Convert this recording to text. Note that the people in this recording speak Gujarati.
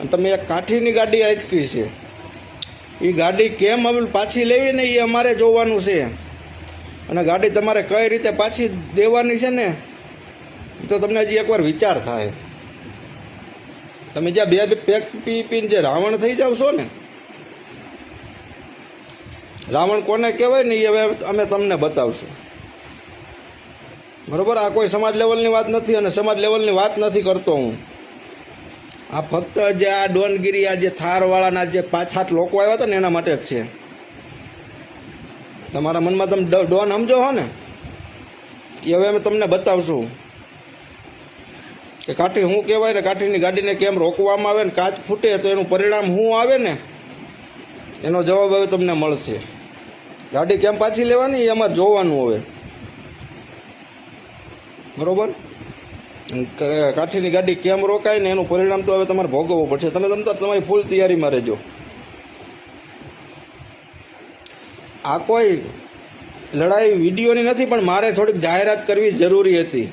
અને તમે એક કાઠીની ગાડી આંચકી છે. એ ગાડી કેમ હવે પાછી લેવી ને એ અમારે જોવાનું છે. અને ગાડી તમારે કઈ રીતે પાછી દેવાની છે ને તો તમને હજી એકવાર વિચાર થાય. તમે જ્યાં બે બે પેક પી પીને જે રાવણ થઈ જાવ છો ને, રાવણ કોને કહેવાય ને એ હવે અમે તમને બતાવશું. બરોબર? આ કોઈ સમાજ લેવલની વાત નથી અને સમાજ લેવલની વાત નથી કરતો હું. આ ફક્ત જે આ ડોનગીરી, આ જે થારવાળાના જે પાંચ સાત લોકો આવ્યા હતા ને એના માટે જ છે. તમારા મનમાં તમે ડોન સમજો હો ને. એ હવે અમે તમને બતાવશું. કે કાઠી શું કહેવાય ને, કાઠીની ગાડીને કેમ રોકવામાં આવે ને, કાચ ફૂટે તો એનું પરિણામ શું આવે ને, એનો જવાબ હવે તમને મળશે. ગાડી કેમ પાછી લેવાની? એ અમારે જોવાનું હવે. બરોબર? કાઠીની ગાડી કેમ રોકાય ને એનું પરિણામ તો હવે તમારે ભોગવવું પડશે. તમે તમતા તમારી ફૂલ તૈયારીમાં રહેજો. આ કોઈ લડાઈ વિડીયોની નથી, પણ મારે થોડીક જાહેરાત કરવી જરૂરી હતી.